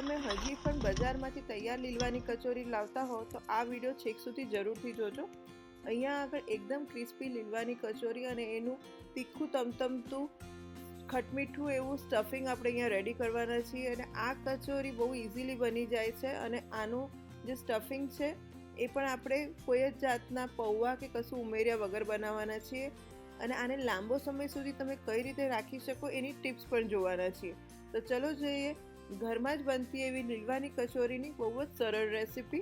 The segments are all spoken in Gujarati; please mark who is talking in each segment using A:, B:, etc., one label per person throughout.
A: તમે હજી પણ બજારમાંથી તૈયાર લીલવાની કચોરી લાવતા હો, તો આ વીડિયો છેક સુધી જરૂરથી જોજો. અહીંયા આગળ એકદમ ક્રિસ્પી લીલવાની કચોરી અને એનું તીખું તમતમતું ખટમીઠું એવું સ્ટફિંગ આપણે અહીંયા રેડી કરવાના છીએ અને આ કચોરી બહુ ઇઝીલી બની જાય છે અને આનું જે સ્ટફિંગ છે, એ પણ આપણે કોઈ જ જાતના પૌવા કે કશું ઉમેર્યા વગર બનાવવાના છીએ. અને આને લાંબો સમય સુધી તમે કઈ રીતે રાખી શકો એની ટિપ્સ પણ જોવાના છીએ. તો ચલો જોઈએ ઘરમાં જ બનતી એવી લીલવાની કચોરીની બહુ જ સરળ રેસીપી.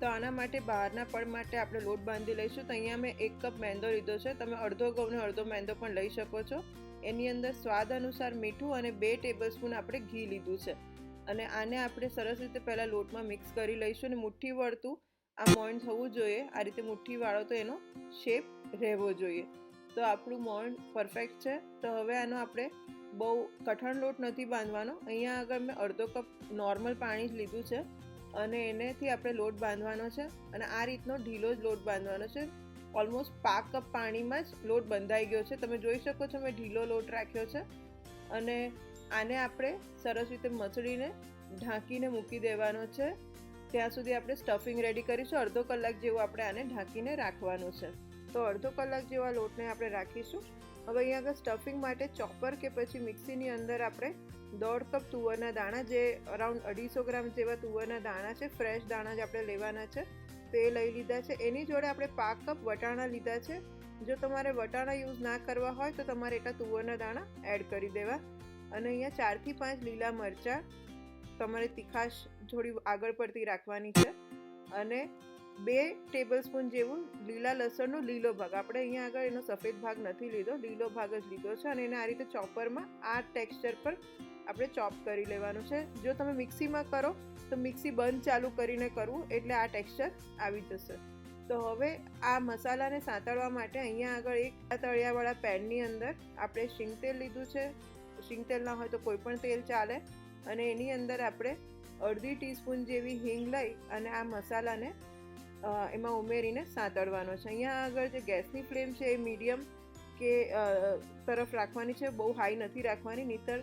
A: તો આના માટે બહારના પડ માટે આપણે લોટ બાંધી લઈશું. તો અહીંયા મેં એક કપ મેંદો લીધો છે. તમે અડધો ઘઉંનો અડધો મેંદો પણ લઈ શકો છો. એની અંદર સ્વાદ અનુસાર મીઠું અને બે ટેબલ સ્પૂન આપણે ઘી લીધું છે. અને આને આપણે સરસ રીતે પહેલાં લોટમાં મિક્સ કરી લઈશું અને મુઠ્ઠી વળતું આ મોણ થવું જોઈએ. આ રીતે મુઠ્ઠી વાળો તો એનો શેપ રહેવો જોઈએ. તો આપણું મોણ પરફેક્ટ છે. તો હવે આનો આપણે બહુ કઠણ લોટ નથી બાંધવાનો. અહીંયા આગળ મેં અડધો કપ નોર્મલ પાણી જ લીધું છે અને એનેથી આપણે લોટ બાંધવાનો છે અને આ રીતનો ઢીલો જ લોટ બાંધવાનો છે. ઓલમોસ્ટ પાક કપ પાણીમાં જ લોટ બંધાઈ ગયો છે. તમે જોઈ શકો છો મેં ઢીલો લોટ રાખ્યો છે અને આને આપણે સરસ રીતે મસળીને ઢાંકીને મૂકી દેવાનો છે. ત્યાં સુધી આપણે સ્ટફિંગ રેડી કરીશું. અડધો કલાક જેવું આપણે આને ઢાંકીને રાખવાનું છે. તો અડધો કલાક જેવા લોટને આપણે રાખીશું. હવે અહીંયા આગળ સ્ટફિંગ માટે ચોપર કે પછી મિક્સીની અંદર આપણે દોઢ કપ તુવરના દાણા, જે અરાઉન્ડ અઢીસો ગ્રામ જેવા તુવરના દાણા છે ફ્રેશ દાણા જ આપણે લેવાના છે, તો લઈ લીધા છે. એની જોડે આપણે પાંચ કપ વટાણા લીધા છે. જો તમારે વટાણા યુઝ ના કરવા હોય તો તમારે એટલા તુવરના દાણા એડ કરી દેવા. અને અહીંયા ચારથી પાંચ લીલા મરચાં તમારે તીખાશ થોડી આગળ પડતી રાખવાની છે. અને બે ટેબલ સ્પૂન જેવું લીલા લસણનો લીલો ભાગ. આપણે અહીંયા આગળ એનો સફેદ ભાગ નથી લીધો, લીલો ભાગ જ લીધો છે અને એને આ રીતે ચોપરમાં આ ટેક્સચર પર આપણે ચોપ કરી લેવાનું છે. જો તમે મિક્સીમાં કરો, તો મિક્સી બંધ ચાલુ કરીને કરવું એટલે આ ટેક્સચર આવી જશે. તો હવે આ મસાલાને સાંતળવા માટે અહીંયા આગળ એક તળિયાવાળા પેનની અંદર આપણે શીંગ તેલ લીધું છે. શીંગ તેલ ના હોય તો કોઈ પણ તેલ ચાલે. અને એની અંદર આપણે અડધી ટીસ્પૂન જેવી હિંગ લઈ અને આ મસાલાને એમાં ઉમેરીને સાંતળવાનો છે. અહીંયા આગળ જે ગેસની ફ્લેમ છે એ મીડિયમ કે તરફ રાખવાની છે, બહુ હાઈ નથી રાખવાની. નહીતર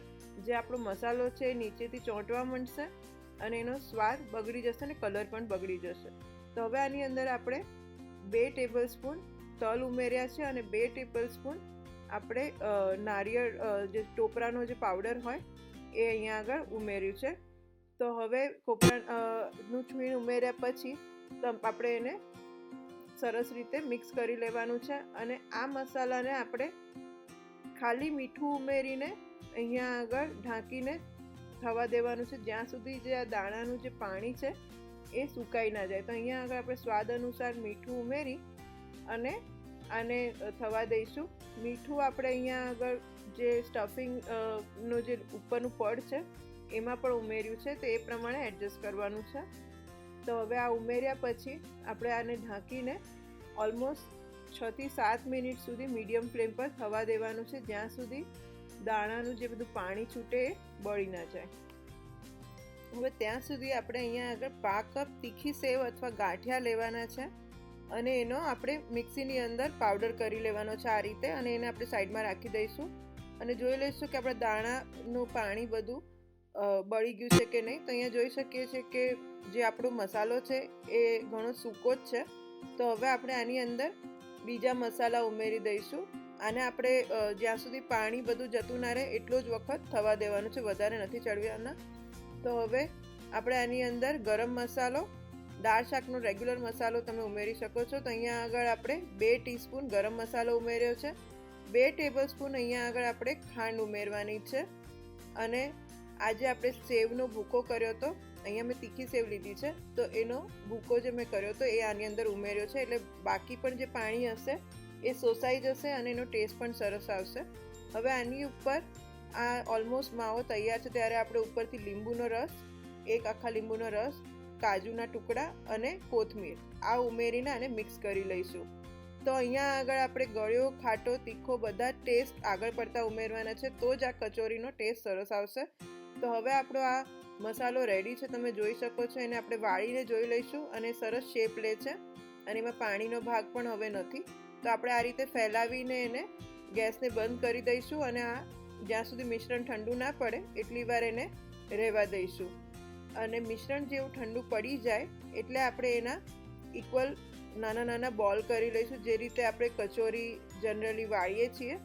A: જે આપણો મસાલો છે એ નીચેથી ચોંટવા માંડશે અને એનો સ્વાદ બગડી જશે અને કલર પણ બગડી જશે. તો હવે આની અંદર આપણે બે ટેબલ સ્પૂન તલ ઉમેર્યા છે અને બે ટેબલ સ્પૂન આપણે નારિયેળ જે ટોપરાનો જે પાવડર હોય એ અહીંયા આગળ ઉમેર્યું છે. તો હવે કોપરા નું છીણ ઉમેર્યા પછી આપણે એને સરસ રીતે મિક્સ કરી લેવાનું છે અને આ મસાલાને આપણે ખાલી મીઠું ઉમેરીને અહીંયા આગળ ઢાંકીને થવા દેવાનું છે. જ્યાં સુધી જે આ દાણાનું જે પાણી છે એ સુકાઈ ના જાય. તો અહીંયા આગળ આપણે સ્વાદ અનુસાર મીઠું ઉમેરી અને આને થવા દઈશું. મીઠું આપણે અહીંયા આગળ જે સ્ટફિંગ નો જે ઉપરનું પડ છે, એમાં પણ ઉમેર્યું છે, તો એ પ્રમાણે એડજસ્ટ કરવાનું છે. તો હવે આ ઉમેર્યા પછી આપણે આને ઢાંકીને ઓલમોસ્ટ છથી સાત મિનિટ સુધી મીડિયમ ફ્લેમ પર થવા દેવાનું છે, જ્યાં સુધી દાણાનું જે બધું પાણી છૂટે એ બળી ના જાય. હવે ત્યાં સુધી આપણે અહીંયા આગળ પાક કપ તીખી સેવ અથવા ગાંઠિયા લેવાના છે અને એનો આપણે મિક્સીની અંદર પાવડર કરી લેવાનો છે આ રીતે અને એને આપણે સાઈડમાં રાખી દઈશું. અને જોઈ લઈશું કે આપણા દાણાનું પાણી બધું બળી ગયું છે કે નહીં. તો અહીંયા જોઈ શકીએ છીએ કે જે આપણો મસાલો છે એ ઘણો સૂકો જ છે. તો હવે આપણે આની અંદર બીજા મસાલા ઉમેરી દઈશું. આને આપણે જ્યાં સુધી પાણી બધું જતું ના રહે એટલો જ વખત થવા દેવાનું છે. વધારે નથી ચડવાના. તો હવે આપણે આની અંદર ગરમ મસાલો, દાળ શાકનો રેગ્યુલર મસાલો તમે ઉમેરી શકો છો. તો અહીંયા આગળ આપણે બે ટીસ્પૂન ગરમ મસાલો ઉમેર્યો છે. બે ટેબલ સ્પૂન અહીંયા આગળ આપણે ખાંડ ઉમેરવાની છે. અને આજે આપણે સેવનો ભૂકો કર્યો હતો. અહીંયા મેં તીખી સેવ લીધી છે. તો એનો ભૂકો જે મેં કર્યો હતો એ આની અંદર ઉમેર્યો છે. એટલે બાકી પણ જે પાણી હશે એ સોસાઈ જશે અને એનો ટેસ્ટ પણ સરસ આવશે. હવે આની ઉપર આ ઓલમોસ્ટ માવો તૈયાર છે. ત્યારે આપણે ઉપરથી લીંબુનો રસ, એક આખા લીંબુનો રસ, કાજુના ટુકડા અને કોથમીર આ ઉમેરીને આને મિક્સ કરી લઈશું. તો અહીંયા આગળ આપણે ગળ્યો, ખાટો, તીખો બધા ટેસ્ટ આગળ પડતા ઉમેરવાના છે. તો જ આ કચોરીનો ટેસ્ટ સરસ આવશે. તો હવે આપણો આ મસાલો રેડી છે, તમે જોઈ શકો છો. એને આપણે વાળીને જોઈ લઈશું અને સરસ શેપ લે છે. અને એમાં પાણીનો ભાગ પણ હવે નથી. તો આપણે આ રીતે ફેલાવીને એને ગેસને બંધ કરી દઈશું અને આ જ્યાં સુધી મિશ્રણ ઠંડુ ના પડે, એટલી વાર એને રહેવા દઈશું. અને મિશ્રણ જેવું ઠંડુ પડી જાય, એટલે આપણે એના ઇક્વલ નાના નાના બોલ કરી લઈશું. જે રીતે આપણે કચોરી જનરલી વાળીએ છીએ,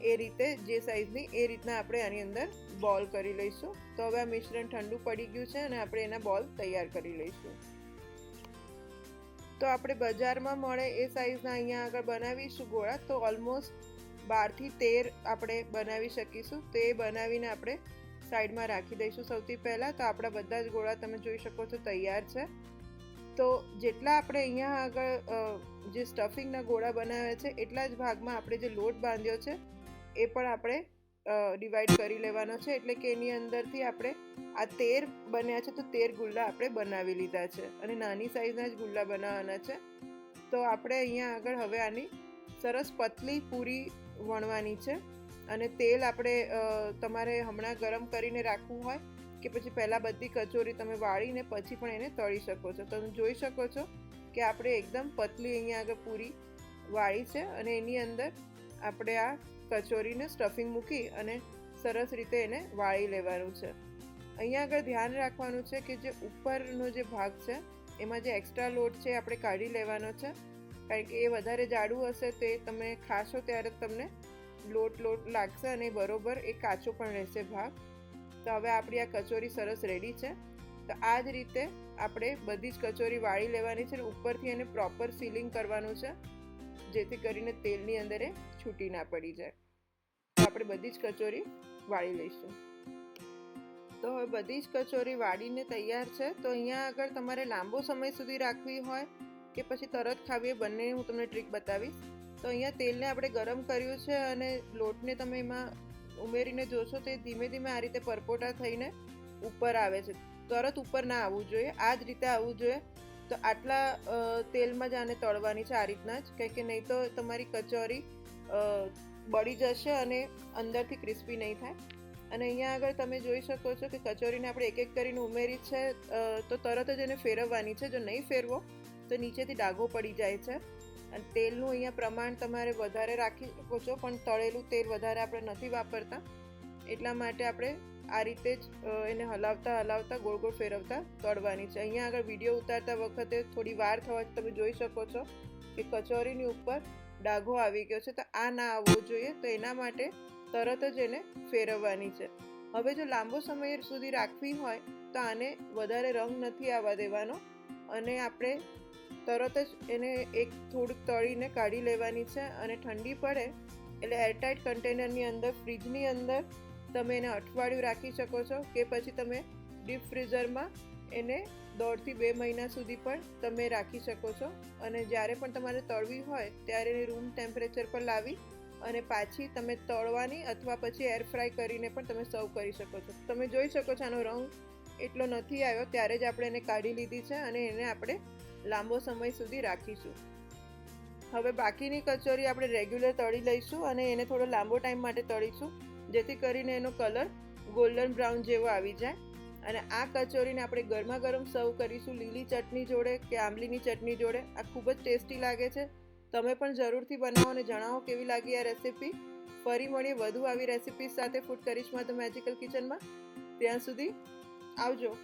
A: એ રીતે જે સાઈઝની એ રીતના આપણે આની અંદર બોલ કરી લઈશું. તો હવે આ મિશ્રણ ઠંડુ પડી ગયું છે અને આપણે એના બોલ તૈયાર કરી લઈશું. તો આપણે બજારમાં મળે એ સાઈઝના અહીંયા આગળ બનાવીશું ગોળા. તો ઓલમોસ્ટ બારથી તેર આપણે બનાવી શકીશું. તો બનાવીને આપણે સાઈડમાં રાખી દઈશું સૌથી પહેલાં. તો આપણા બધા જ ગોળા તમે જોઈ શકો છો તૈયાર છે. તો જેટલા આપણે અહીંયા આગળ જે સ્ટફિંગના ગોળા બનાવ્યા છે, એટલા જ ભાગમાં આપણે જે લોટ બાંધ્યો છે, એ પણ આપણે ડિવાઈડ કરી લેવાનો છે. એટલે કે એની અંદરથી આપણે આ તેર બન્યા છે, તો તેર ગુલ્લા આપણે બનાવી લીધા છે. અને નાની સાઈઝના જ ગુલ્લા બનાવવાના છે. તો આપણે અહીંયા આગળ હવે આની સરસ પતલી પૂરી વણવાની છે. અને તેલ આપણે તમારે હમણાં ગરમ કરીને રાખવું હોય કે પછી પહેલાં બધી કચોરી તમે વાળીને પછી પણ એને તળી શકો છો. તમે જોઈ શકો છો કે આપણે એકદમ પતલી અહીંયા આગળ પૂરી વાળી છે અને એની અંદર આપણે આ કચોરીને સ્ટફિંગ મૂકી અને સરસ રીતે એને વાળી લેવાનું છે. અહીંયા આગળ ધ્યાન રાખવાનું છે કે જે ઉપરનો જે ભાગ છે, એમાં જે એક્સ્ટ્રા લોટ છે આપણે કાઢી લેવાનો છે. કારણ કે એ વધારે જાડું હશે તો તમે ખાશો ત્યારે તમને લોટ લોટ લાગશે અને બરોબર એ કાચો પણ રહેશે ભાગ. તો હવે આપણી આ કચોરી સરસ રેડી છે. તો આ જ રીતે આપણે બધી જ કચોરી વાળી લેવાની છે અને ઉપરથી એને પ્રોપર સીલિંગ કરવાનું છે, જેથી કરીને તેલની અંદર એ છૂટી ના પડી જાય. તો આપણે બધી જ કચોરી વાળી લઈશું. તો હવે બધી જ કચોરી વાળીને તૈયાર છે. તો અહીંયા આગળ તમારે લાંબો સમય સુધી રાખવી હોય કે પછી તરત ખાવી બંને હું તમને ટ્રીક બતાવીશ. તો અહીંયા તેલને આપણે ગરમ કર્યું છે અને લોટને તમે એમાં ઉમેરીને જોશો તો એ ધીમે ધીમે આ રીતે પરપોટા થઈને ઉપર આવે છે. તરત ઉપર ના આવવું જોઈએ. આ જ રીતે આવવું જોઈએ. તો આટલા તેલમાં જ આને તળવાની છે આ રીતના જ. કારણ કે નહીં તો તમારી કચોરી બળી જશે અને અંદરથી ક્રિસ્પી નહીં થાય. અને અહીંયા આગળ તમે જોઈ શકો છો કે કચોરીને આપણે એક એક કરીને ઉમેરી છે. તો તરત જ એને ફેરવવાની છે. જો નહીં ફેરવો, તો નીચેથી ડાઘો પડી જાય છે. અને તેલનું અહીંયા પ્રમાણ તમારે વધારે રાખી શકો છો, પણ તળેલું તેલ વધારે આપણે નથી વાપરતા. એટલા માટે આપણે આ રીતે જ એને હલાવતા હલાવતા ગોળ ગોળ ફેરવતા તળવાની છે. અહીંયા આગળ વીડિયો ઉતારતા વખતે થોડી વાર થવા તમે જોઈ શકો છો કે કચોરીની ઉપર ડાઘો આવી ગયો છે. તો આ ના આવવો જોઈએ, તો એના માટે તરત જ એને ફેરવવાની છે. હવે જો લાંબો સમય સુધી રાખવી હોય, તો આને વધારે રંગ નથી આવવા દેવાનો. અને આપણે તરત જ એને એક થોડુંક તળીને કાઢી લેવાની છે અને ઠંડી પડે એટલે એરટાઇટ કન્ટેનરની અંદર, ફ્રીજની અંદર તમે એને અઠવાડિયું રાખી શકો છો કે પછી તમે ડીપ ફ્રીઝરમાં એને દોઢથી બે મહિના સુધી પણ તમે રાખી શકો છો. અને જ્યારે પણ તમારે તળવી હોય ત્યારે એને રૂમ ટેમ્પરેચર પર લાવી અને પાછી તમે તળવાની અથવા પછી એર ફ્રાય કરીને પણ તમે સર્વ કરી શકો છો. તમે જોઈ શકો છો આનો રંગ એટલો નથી આવ્યો, ત્યારે જ આપણે એને કાઢી લીધી છે અને એને આપણે લાંબો સમય સુધી રાખીશું. હવે બાકીની કચોરી આપણે રેગ્યુલર તળી લઈશું અને એને થોડો લાંબો ટાઈમ માટે તળીશું, જેથી કરીને એનો કલર ગોલ્ડન બ્રાઉન જેવો આવી જાય. અને આ કચોરીને આપણે ગરમા ગરમ સર્વ કરીશું લીલી ચટણી જોડે કે આંબલીની ચટણી જોડે. આ ખૂબ જ ટેસ્ટી લાગે છે. તમે પણ જરૂરથી બનાવો અને જણાવો કેવી લાગી આ રેસીપી ફરી મળીએ વધુ આવી રેસીપીઝ સાથે ફૂડ કરિશ્મા ધ મેજિકલ કિચનમાં ત્યાં સુધી આવજો.